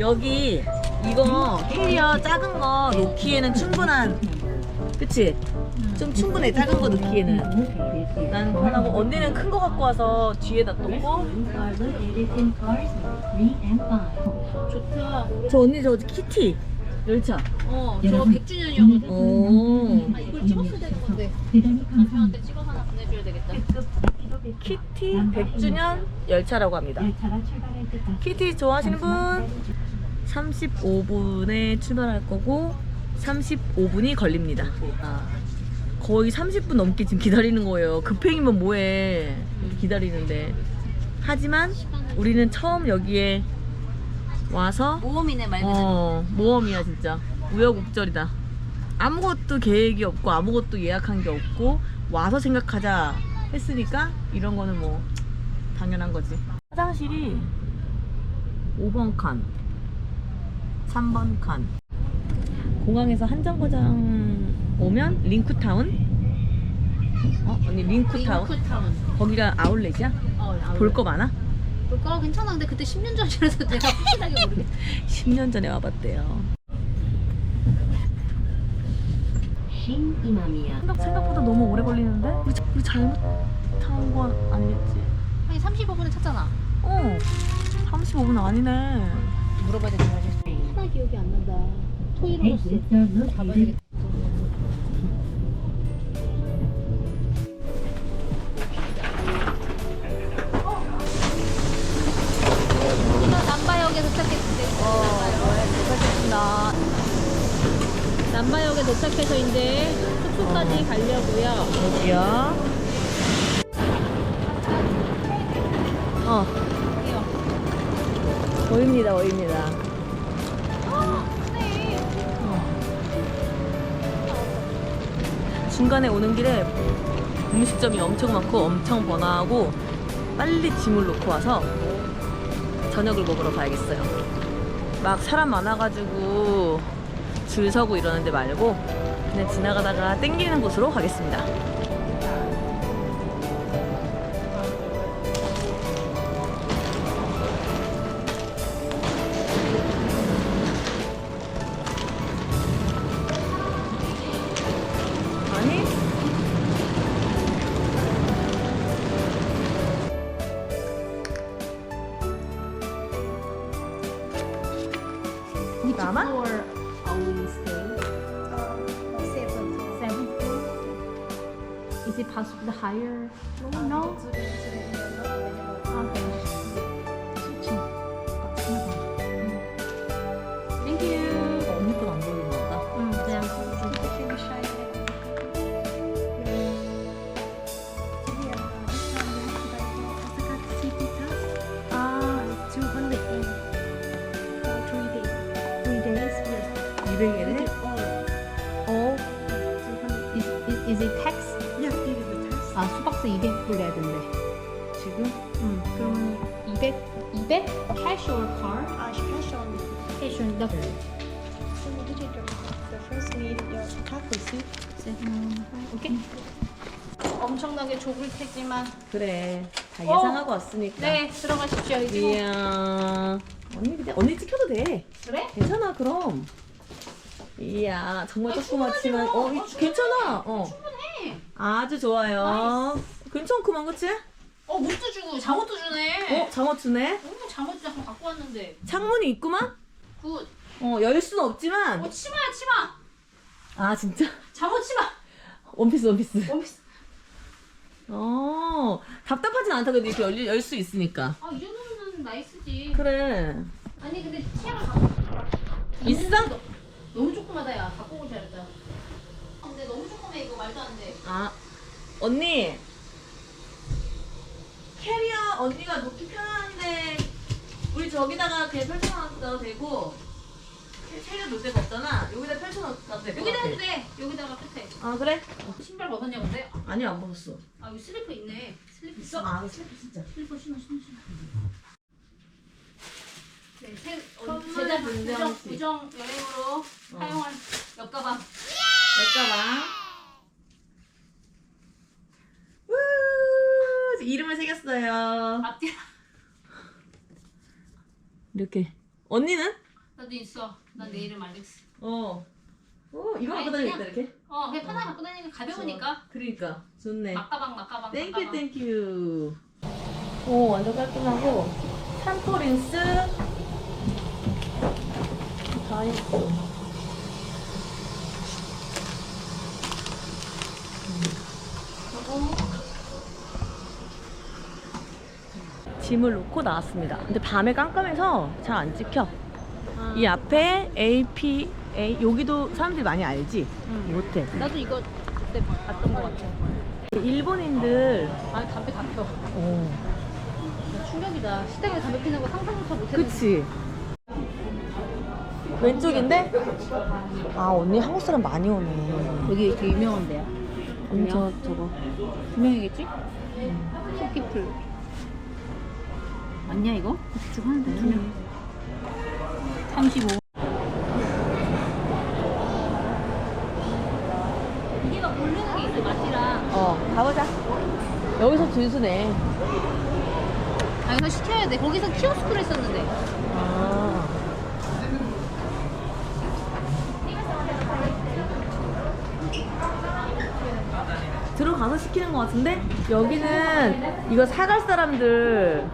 여기 이거 캐리어 작은 거 놓기에는 충분한 그치? 좀 충분해 작은 거 넣기에는 난 편하고 언니는 큰 거 갖고 와서 뒤에다 놓고 좋다. 저 언니 저 키티 열차 어, 저거 100주년이어가지고. 오 아, 이걸 찍었어야 되는 건데. 남편한테 찍어서 하나 보내줘야 되겠다. 키티 100주년 열차라고 합니다 키티 좋아하시는 분 35분에 출발할 거고 35분이 걸립니다. 아, 거의 30분 넘게 지금 기다리는 거예요. 급행이면 뭐해? 기다리는데. 하지만 우리는 처음 여기에 와서 모험이네, 말 그대로. 어 모험이야 진짜. 우여곡절이다. 아무것도 계획이 없고 아무것도 예약한 게 없고 와서 생각하자 했으니까 이런 거는 뭐 당연한 거지. 화장실이 5번 칸 3번 칸 공항에서 한정거장 오면 링크타운 어? 언니 링크타운 링크타운. 거기가 아울렛이야? 어, 볼거 많아? 볼거 괜찮아. 근데 그때 10년 전이라서 내가 확실하게 모르겠어. 10년 전에 와봤대요 생각, 생각보다 너무 오래 걸리는데? 우리, 자- 우리 잘못한 건 아니겠지? 아니, 35분에 찼잖아. 어 35분 아니네 물어봐야 되는 거지. 하나 기억이 안 난다. 토이로스. 이거 남바역에 도착했는데. 도착했습니다 남바역에 도착해서 이제 숙소까지 가려고요. 여기요 어 보입니다 보입니다 중간에 오는 길에 음식점이 엄청 많고 엄청 번화하고 빨리 짐을 놓고 와서 저녁을 먹으러 가야겠어요. 막 사람 많아가지고 줄 서고 이러는데 말고 그냥 지나가다가 땡기는 곳으로 가겠습니다. 어? 200엔 해? 어? is, is, is it tax? 아, 수박스 200불 내야 된대. 지금? 응, 그럼 200, 200? Cash or card? Cash on the 음, 오케이. 엄청나게 좁을 테지만 그래. 다 어. 예상하고 왔으니까. 네 들어가십시오 이제 뭐. 이야. 언니 근데 언니 찍혀도 돼. 그래? 괜찮아 그럼. 이야 정말 조그맣지만 어 이- 괜찮아. 어 충분해 아주 좋아요. 괜찮구만 그치? 어 못도 주고 잠옷도 주네 어 잠옷 주네. 어 잠옷 잠깐 갖고 왔는데 창문이 있구만. 굿 어 열 수는 없지만. 어 치마야 치마 아 진짜 잠옷 치마 원피스 원피스. 원피스 어 답답하진 않다 그래도 이렇게 열열수 있으니까. 아이 정도면 나이스지 그래. 아니 근데 치아가 갖고 있어? 너무 조그마다 야. 갖고 오자 일단 근데 너무 조그매 이거 말도 안돼. 아 언니. 캐리어 언니가 놓기 편한데 우리 저기다가 그냥 펼쳐놔도 되고 캐- 캐리어 놓을 데가 없잖아. 여기다 펼쳐놔도 될것 여기다 같아. 해도 돼. 여기다가 끝에. 아 그래? 신발 벗었냐 근데 아니 안 벗었어. 아 여기 슬리퍼 있네. 슬리퍼 있어? 아 슬리퍼 진짜. 슬리퍼 신어 신어 신어 네, 새, 어, 선물 제자 분장 부정, 씨. 부정 여행으로 사용할 옆가방 열가방 우 이름을 새겼어요 앞뒤 이렇게 언니는? 나도 있어. 난 내 이름 알렉스. 어. 어, 이거 갖고 다니겠다, 이렇게? 어, 그냥 편하게 갖고 다니니까 가벼우니까. 그러니까. 좋네. 막가방, 막가방. 땡큐, 막가방. 땡큐. 오, 완전 깔끔하고. 샴푸, 린스. 짐을 놓고 나왔습니다. 근데 밤에 깜깜해서 잘 안 찍혀. 아. 이 앞에 AP, A, 여기도 사람들이 많이 알지? 응. 못해. 나도 이거 그때 봤던 것 같아. 일본인들, 아, 담배 다 펴. 어, 충격이다. 시댁에 담배 피는 거 상상조차 못했는데. 그치? 왼쪽인데? 아, 언니 한국 사람 많이 오네. 여기 되게 유명한 데야. 엄청 저거. 유명이겠지? 토끼풀. 맞냐 이거? 쭉 하는데 음. 35. 이게 막 모르는 게 있어 맛이랑. 어, 가보자. 여기서 줄 서네. 아 여기서 시켜야 돼. 거기서 키오스크를 했었는데. 아. 가서 시키는 것 같은데 여기는 이거 사갈 사람들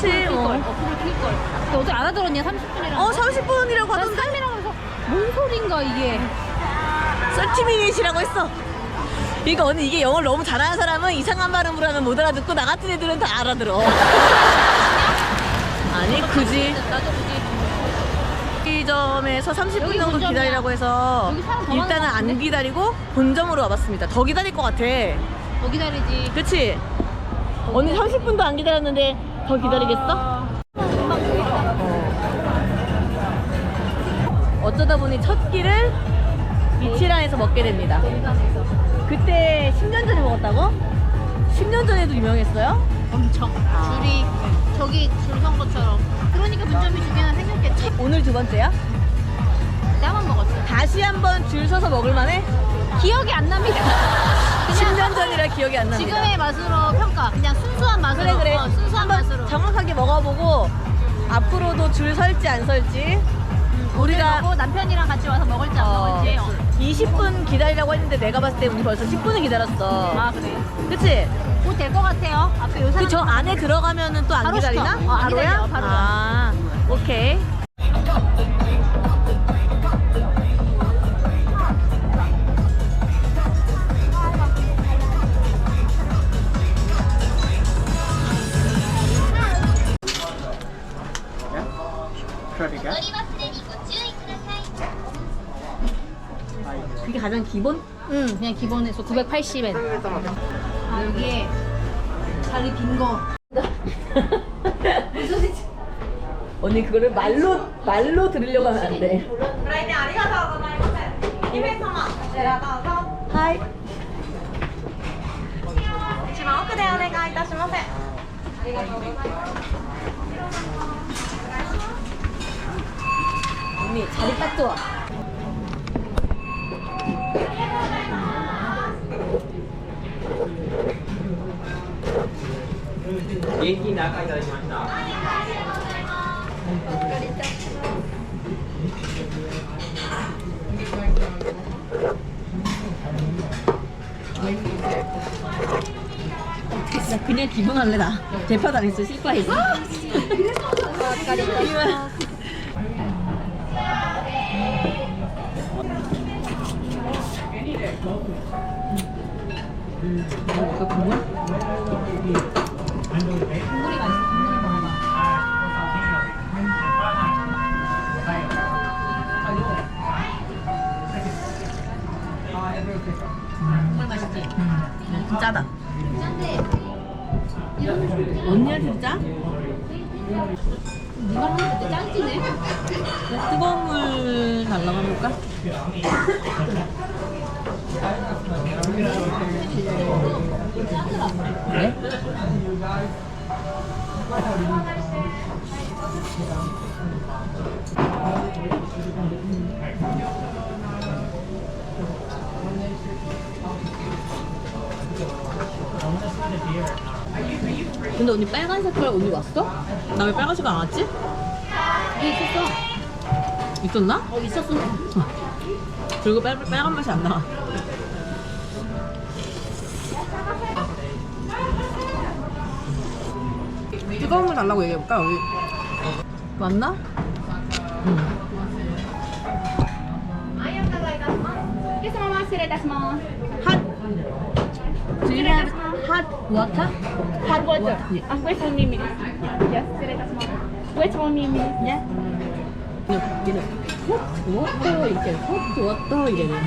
그치, 킬걸. 뭐. 어플을 킬걸. 근데 어제 알아들었냐? 30분이랑. 어 30분이라고 난 하던데 3이라고 해서 뭔 소린가 이게. 30미닛이라고 했어 그러니까 언니 이게 영어를 너무 잘하는 사람은 이상한 발음으로 하면 못 알아듣고 나 같은 애들은 다 알아들어 아니 굳이 나도 굳이. 이 점에서 30분 여기 정도 본점이야. 기다리라고 해서 여기 사람 더 많은 일단은 것 안 같은데? 기다리고 본점으로 와봤습니다 더 기다릴 것 같아 더 기다리지. 그치? 언니 30분도 안 기다렸는데 더 기다리겠어? 보인다. 어쩌다 보니 첫 끼를 이치란에서 먹게 됩니다. 그때 10년 전에 먹었다고? 10년 전에도 유명했어요? 엄청. 줄이 저기 줄 선 것처럼. 그러니까 분점이 두 개나 생겼겠지. 오늘 두 번째야? 번 먹었어. 다시 한번 줄 서서 먹을 만해? 기억이 안 납니다. 10년 전이라 기억이 안 납니다. 지금의 맛으로 평가. 그냥 순수한 맛으로. 그래 그래. 어, 순수한 한번 맛으로. 정확하게 먹어보고 앞으로도 줄 설지 안 설지 우리가 우리가 남편이랑 같이 와서 먹을지 안 어, 먹을지. 어. 20분 기다리라고 했는데 내가 봤을 때 우리 벌써 10분을 기다렸어. 아 그래. 그치? 곧될것 같아요. 앞에 요 사람. 그저 안에 들어가면은 또 안 바로 기다리나? 어, 안 바로야? 기다려, 바로야. 아, 오케이. 기본? 응, 그냥 기본에서 980엔. 아, 여기에 자리 빈 거. 언니 그거를 말로 말로 들으려고 하면 안 돼. 하이. 一番奥でお願いいたします。 언니 자리 딱 좋아. 나 그냥 기본할래 나 대파 당했어 실파했어 이만 그 국물? 국물 국물 맛있지? 좀 짜다 짠데 언니한테 짜? 네가 하는 게 짱지네. 뜨거운 물 달라고 해볼까? 그래? 근데 언니 빨간 색깔 언니 왔어? 나 왜 빨간 색깔 안 왔지? 이게 있었어. 있었나? 어 있었어. 그리고 빨, 빨간 맛이 안 나와. 뜨거운 물 달라고 얘기해볼까? 여기. 맞나? 응. that's more. Hot. Do you have hot water? Hot water. Yeah. Uh, wait for me minute. Yes, today that's more. Wait for me minute. Yeah. You know, hot water, you can hot water, you know.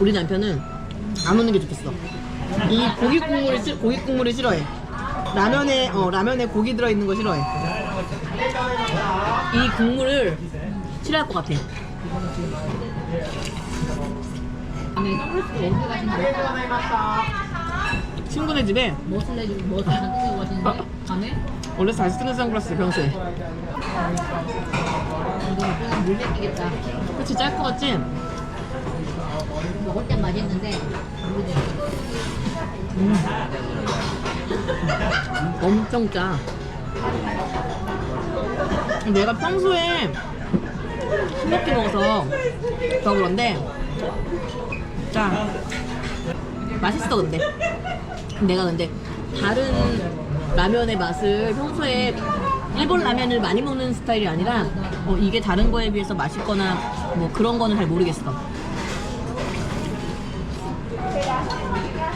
우리 남편은 안 오는 게 좋겠어. 이 고기 국물을 싫, 고기 국물을 싫어해. 라면에 어 라면에 고기 들어 있는 거 싫어해. 이 국물을 싫어할 것 같아. 친구네 집에 원래 다시 쓰는 선글라스 평소에. 이거 그냥 물 뺏기겠다. 그치 짤것 같지? 먹을 땐 맛있는데 물이 돼. 엄청 짜. 내가 평소에 술 먹게 먹어서 더 그런데 짜. 맛있어 근데. 내가 근데 다른 라면의 맛을 평소에 일본 라면을 많이 먹는 스타일이 아니라 어, 이게 다른 거에 비해서 맛있거나 뭐 그런 거는 잘 모르겠어.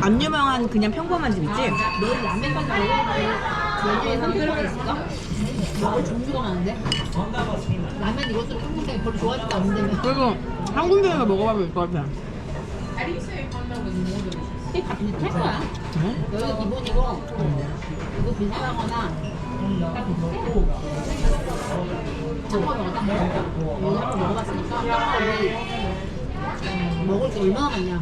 안 유명한 그냥 평범한 집 있지? 내일 라면까지 먹을 메뉴에 선택할 수 있을까? 먹을 종류가 많은데? 라면 이것저것 한국 사람이 별로 좋아하지도 않는데 그리고 한 군데에서 먹어봐도 될 것 같아. 이게 다 비슷할 거야 응? 여기가 기본이고 이거 비슷하거나 다 비슷해 딱 먹어봐 여기 한번 먹어봤으니까 한번 먹을 게 얼마나 많냐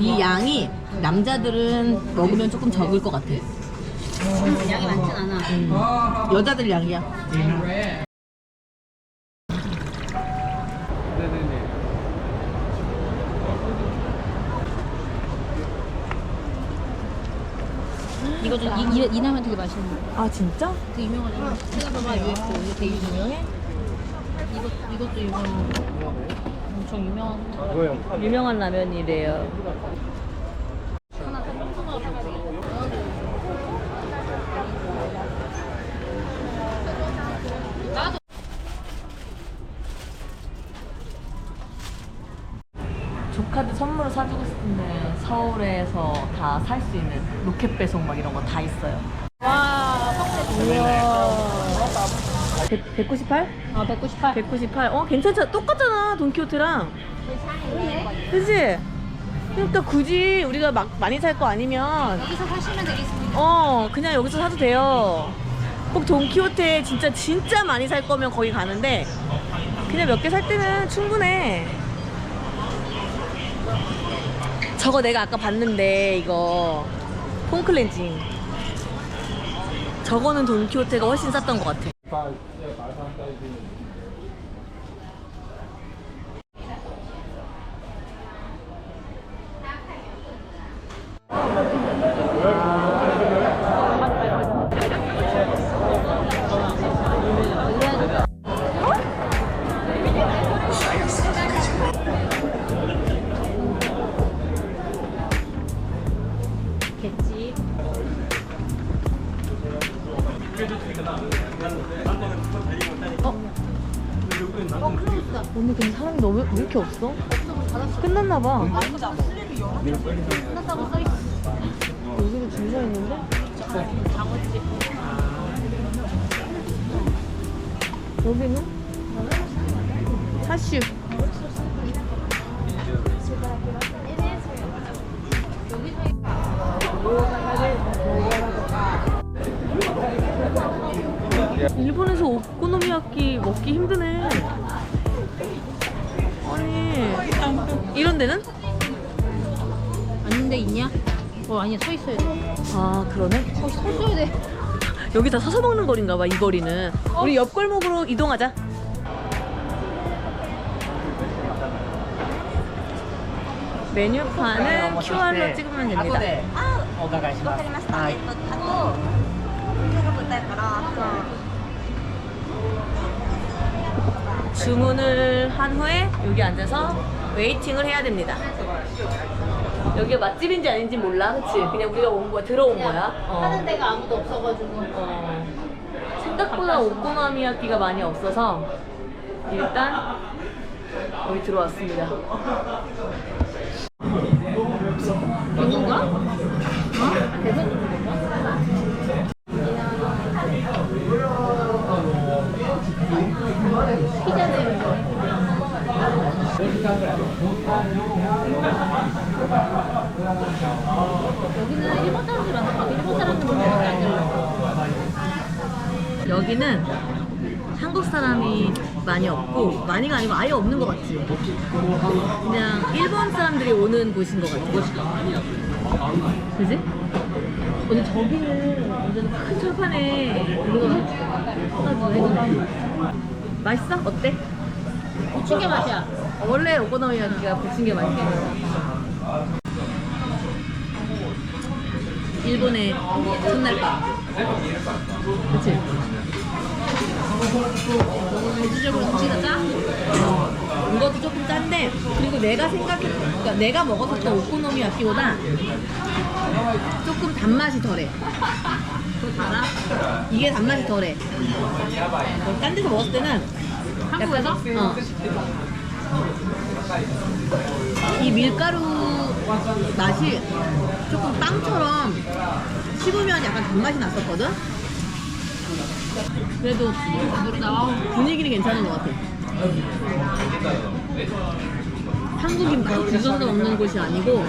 이 양이 남자들은 먹으면 조금 적을 것 같아. 양이 많진 않아 여자들 양이야. 이거 좀 이, 이, 이 라면 되게 맛있는데 아 진짜? 되게 유명하잖아 찾아봐봐 UX 이거 되게 유명해 이것, 이것도 유명하고 엄청 유명한 뭐요? 유명한 라면이래요. 하나 더 평소가 사야 되겠다 조카들 선물을 사주고 싶은데 서울에서 다 살 수 있는 로켓 배송 막 이런 거 다 있어요. 와, 우와. 198? 아 198. 198. 어, 괜찮잖아. 똑같잖아. 돈키호테랑. 그지? 그러니까 굳이 우리가 막 많이 살 거 아니면 여기서 사시면 되겠습니다. 어, 그냥 여기서 사도 돼요. 꼭 돈키호테 진짜 진짜 많이 살 거면 거기 가는데 그냥 몇 개 살 때는 충분해. 저거 내가 아까 봤는데 이거 폼클렌징. 저거는 돈키호테가 훨씬 쌌던 것 같아. 끝났다고 써있어. 여기도 줄 서 있는데? 작업집. 여기는? 하슈. 일본에서 오코노미야끼 먹기 힘드네. 아니 이런 데는? 아닌데 있냐? 어 아니야 서 있어야 돼. 아 그러네. 어, 서 있어야 돼. 여기 다 서서 먹는 거리인가 봐, 이 거리는. 우리 옆 골목으로 이동하자. 메뉴판은 QR로 찍으면 됩니다. お伺いしますわかりました。えっと、あと、今日が舞台から、あ 주문을 한 후에 여기 앉아서 웨이팅을 해야 됩니다. 여기가 맛집인지 아닌지 몰라, 그치? 그냥 우리가 온 거야, 들어온 거야. 어. 하는 데가 아무도 없어가지고. 어. 생각보다 오코노미야끼가 많이 없어서 일단 여기 들어왔습니다. 이건가? 어? 대선 피자네. 여기는 일본 사람들이 같아. 일본 사람들 보면 안 들려. 여기는 한국 사람이 많이 없고 많이가 아니고 아예 없는 것 같지. 그냥 일본 사람들이 오는 곳인 것 같아. 그지? 근데 저기는 완전 큰 철판에 우리가. 맛있어? 어때? 부침개 맛이야. 원래 오코노미야키가 부침개 맛있게 일본의 첫날 밤 그치? 대체적으로 음식이 짜? 이것도 조금 짠데 그리고 내가 생각해 그러니까 내가 먹었었던 오코노미야키보다 조금 단맛이 덜해 더 달아? 이게 단맛이 덜해 딴 데서 먹었을 때는 한국에서? 어. 이 밀가루 맛이 조금 빵처럼 씹으면 약간 단맛이 났었거든? 그래도 모르다. 분위기는 괜찮은 것 같아. 한국인 막 줄서서 먹는 곳이 아니고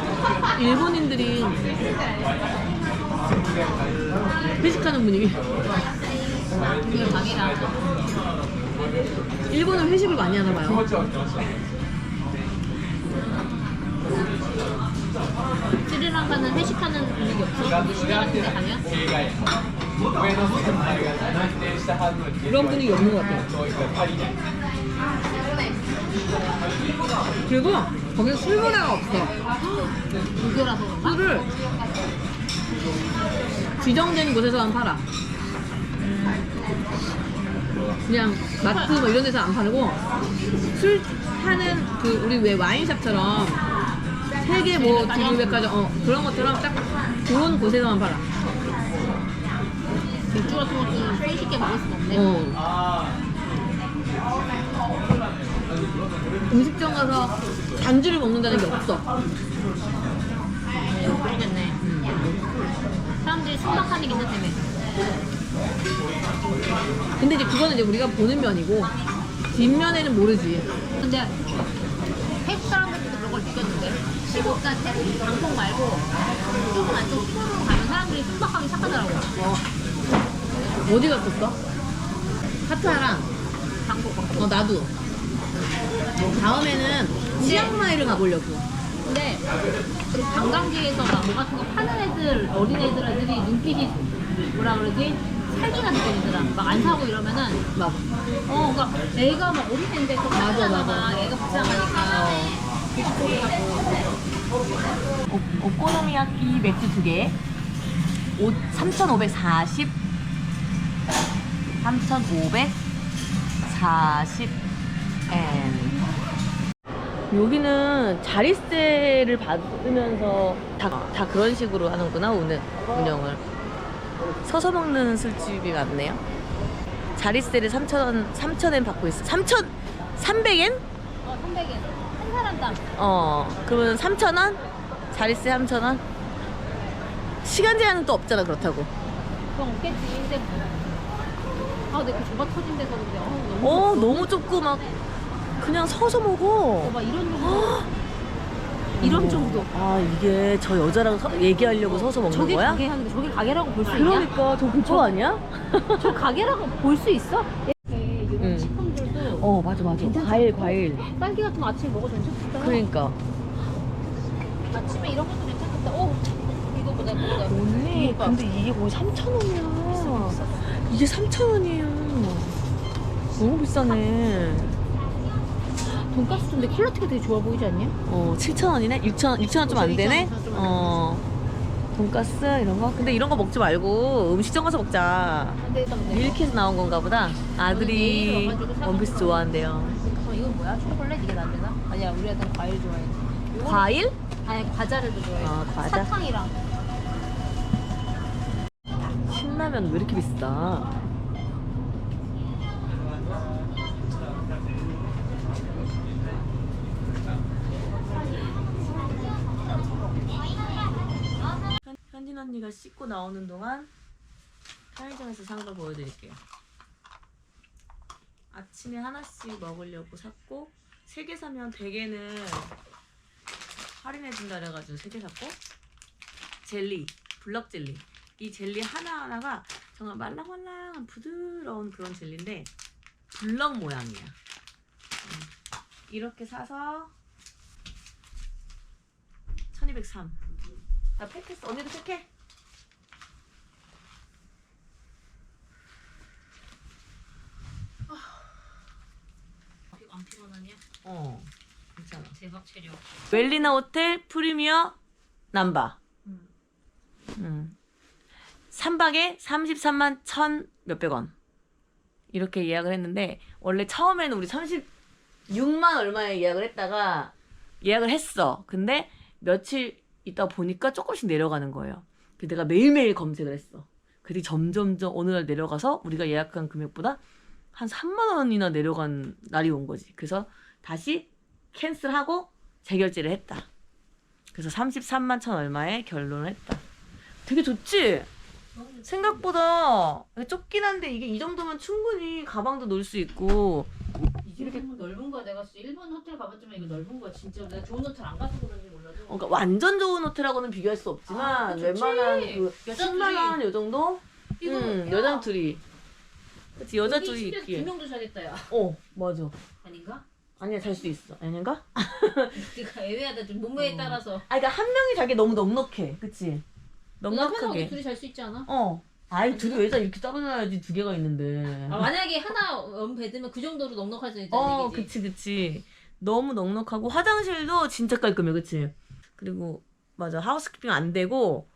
일본인들이 회식하는 분위기. 그게. 일본은 회식을 많이 하나 봐요. 스리랑카는 회식하는 분위기 없어? 시장 같은 데 가면? 그런 분위기 없는 것 같아요. 그리고 거기는 술 문화가 없어. 무교라서 그런가? 술을 지정된 곳에서만 팔아. 그냥 마트 뭐 이런 데서 안 팔고 술 파는 그 우리 왜 와인샵처럼 세계 뭐 두류백화점 어 그런 것처럼 딱 그런 곳에서만 팔아. 맥주 같은 것도 손쉽게 먹을 수가 없네. 어. 음식점 가서 단주를 먹는다는 게 없어. 네, 모르겠네. 사람들이 순박하게 있는 때문에. 근데 이제 그거는 이제 우리가 보는 면이고 뒷면에는 모르지. 근데 태국 느꼈는데 시국가 태국 방송 말고 조금 안쪽 시골로 가면 사람들이 순박하게 착하더라고. 어디 갔었어? 카타랑 방콕 방콕. 어 나도 다음에는 치앙마이를 가보려고 근데 그 관광지에서 막뭐 같은 거 파는 애들 어린 애들들이 눈빛이 뭐라 그러지 살기가 느껴지더라. 막 안 사고 이러면은 막어 그러니까 애가 막 어린 애인데 그거 맞아, 사잖아 맞아. 애가 불쌍하니까. 오, 오코노미야끼 맥주 두 개. 3,540 3,540 엔. 여기는 자릿세를 받으면서 다, 다 그런 식으로 하는구나 오늘 운영을 서서 먹는 술집이 많네요. 자리세를 3,000원, 3,000엔 받고 있어. 3,000, 300엔? 어 300엔 한 사람당 어, 그러면 3,000원? 자리세 3,000원? 시간 제한은 또 없잖아, 그렇다고. 그건 없겠지 근데 아 근데 그 조가 터진 데서 근데 어, 너무 어, 좁고. 너무 좁고 막 그냥 서서 먹어. 봐 이런 정도 이런 정도 아, 이게 저 여자랑 서- 얘기하려고 서서 먹는 저게 거야? 가게 하는데 저게 가게라고 볼 수 있냐? 그러니까 저 그거 아니야? 저 가게라고 볼 수 있어? 이렇게 이런 응. 식품들도 어, 맞아, 맞아. 괜찮지 과일? 과일. 딸기 같은 거 아침에 먹어도 괜찮겠다 그러니까. 아침에 이런 것도 괜찮겠다 오 이거 보자 보자 언니, 이거 봐. 근데 이게 거의 3,000원이야. 이게 3,000원이에요. 너무 비싸네. 돈가스 근데 퀄리티가 되게 좋아 보이지 않냐? 어, 7,000원이네? 6,000원, 6,000원 좀 안 되네? 6,000원 좀안 어. 돈가스 이런 거? 근데 이런 거 먹지 말고 음식점 가서 먹자. 근데 밀키에서 나온 건가 보다. 아들이 원피스. 좋아한대요. 어, 이건 뭐야? 초콜릿 이게 남되나? 아니야 우리 애들 과일 좋아해 요거는- 과일? 아니 과자를 더 좋아해 아, 과자? 사탕이랑 신라면 왜 이렇게 비싸? 언니가 씻고 나오는 동안 편의점에서 산걸 보여드릴게요. 아침에 하나씩 먹으려고 샀고 세개 사면 대개는 할인해 준다 그래가지고 세개 샀고 젤리, 블럭 젤리. 이 젤리 하나하나가 정말 말랑말랑한 부드러운 그런 젤리인데 블럭 모양이야. 음. 이렇게 사서 1203. 나 팩했어. 언니도 팩해? 안 피곤하냐? 어. 괜찮아. 대박 체력 웰리나 호텔 프리미어 남바. 음. 음. 3박에 33만 1천 몇백 원. 이렇게 예약을 했는데 원래 처음에는 우리 36만 얼마에 예약을 했다가 예약을 했어. 근데 며칠 있다 보니까 조금씩 내려가는 거예요. 그래서 내가 매일매일 검색을 했어. 그뒤 점점점 어느 날 내려가서 우리가 예약한 금액보다 한 3만 원이나 내려간 날이 온 거지. 그래서 다시 캔슬하고 재결제를 했다. 그래서 33만 천 얼마에 결론을 했다. 되게 좋지? 생각보다 좁긴 한데 이게 이 정도면 충분히 가방도 넣을 수 있고 이렇게 넓은 거야 내가 일본 호텔 가봤지만 이거 넓은 거야 진짜 내가 좋은 호텔 안 가서 그런지 몰라도 어, 그러니까 완전 좋은 호텔하고는 비교할 수 없지만 아, 좋지. 웬만한 그 여자 10만 원요 정도? 이거 응, 야, 여자 둘이. 그치 여자 여기 둘이 있기에. 두 명도 자겠다 야 어, 맞아. 아닌가? 아니야, 잘수 있어. 아닌가? 네가 애매하다 좀 몸매에 어. 따라서 아, 그러니까 한 명이 자기 너무 넉넉해. 그치? 넉넉하게. 둘이 잘 수 있지 않아? 어. 아이, 둘이 왜자 이렇게 따로 자야지 두 개가 있는데. 아, 만약에 하나 원베드면 그 정도로 넉넉할 수 있다는 어, 얘기지 그치, 그치. 너무 넉넉하고 화장실도 진짜 깔끔해, 그치? 그리고 맞아, 하우스키핑 안 되고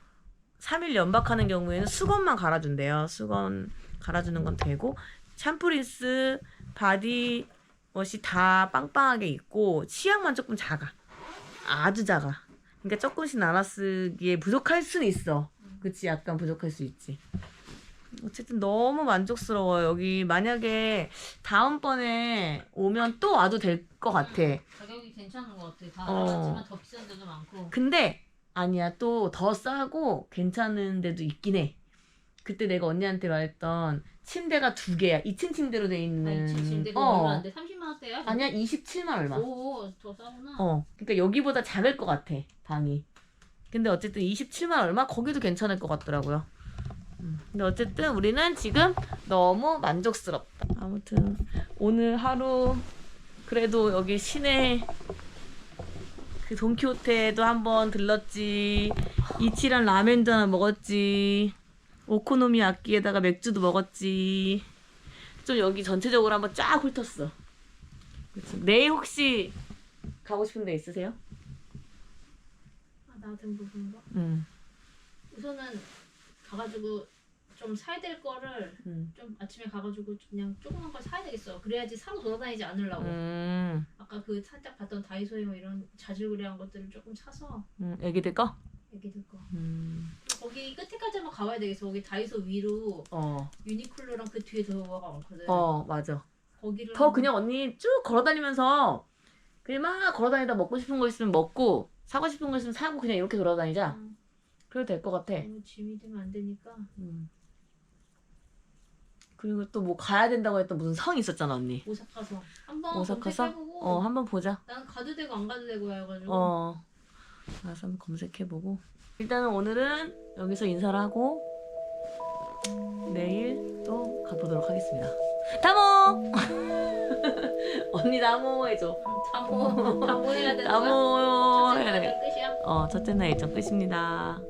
3일 연박하는 경우에는 수건만 갈아준대요. 수건 갈아주는 건 되고 샴푸린스, 바디 워시 다 빵빵하게 있고 치약만 조금 작아. 아주 작아. 그러니까 조금씩 나눠 쓰기에 부족할 수는 있어. 그치, 약간 부족할 수 있지. 어쨌든 너무 만족스러워요. 여기 만약에 다음번에 오면 또 와도 될 것 같아. 가격이 괜찮은 것 같아 다 어. 알아봤지만 더 비싼 데도 많고 근데 아니야 또 더 싸고 괜찮은 데도 있긴 해. 그때 내가 언니한테 말했던 침대가 두 개야. 2층 침대로 돼 있는. 아니 내가 어. 얼마인데 30만 원대야? 아니야 27만 얼마. 오더 싸구나 어. 그러니까 여기보다 작을 것 같아 방이. 근데 어쨌든 27만 얼마 거기도 괜찮을 것 같더라고요. 음, 근데 어쨌든 우리는 지금 너무 만족스럽다. 아무튼 오늘 하루 그래도 여기 시내 그 돈키호테도 한번 들렀지. 이치란 라멘도 하나 먹었지. 오코노미야끼에다가 맥주도 먹었지. 좀 여기 전체적으로 한번 쫙 훑었어. 그치. 내일 혹시 가고 싶은 데 있으세요? 아, 나한테 물어보는 거? 응. 우선은 가가지고 좀 사야 될 거를 응. 좀 아침에 가가지고 그냥 조그만 걸 사야 되겠어. 그래야지 사러 돌아다니지 않으려고. 음, 아까 그 살짝 봤던 다이소에 뭐 이런 자질구레한 것들을 조금 사서 음, 애기들 거? 애기들 거. 음. 또 거기 끝에까지만 가봐야 되겠어. 거기 다이소 위로 어, 유니클로랑 그 뒤에 더가 많거든. 어, 맞아. 거기를 더 그냥 언니 쭉 걸어다니면서 그냥 막 걸어다니다 먹고 싶은 거 있으면 먹고 사고 싶은 거 있으면 사고 그냥 이렇게 돌아다니자. 음. 그래도 될 것 같아. 너무 짐이 되면 안 되니까. 음. 그리고 또 뭐 가야 된다고 했던 무슨 성이 있었잖아 언니. 오사카서 한번 오사카서? 검색해보고. 어, 한번 보자. 나는 가도 되고 안 가도 되고 해가지고. 어. 알아서 한번 검색해보고. 일단은 오늘은 여기서 인사를 하고 내일 또 가보도록 하겠습니다. 다모! 언니 다모 해줘. 다모 다모 해야 거야? 다모 첫째 해야 돼. 끝이야? 어, 첫째 날 일정 끝입니다.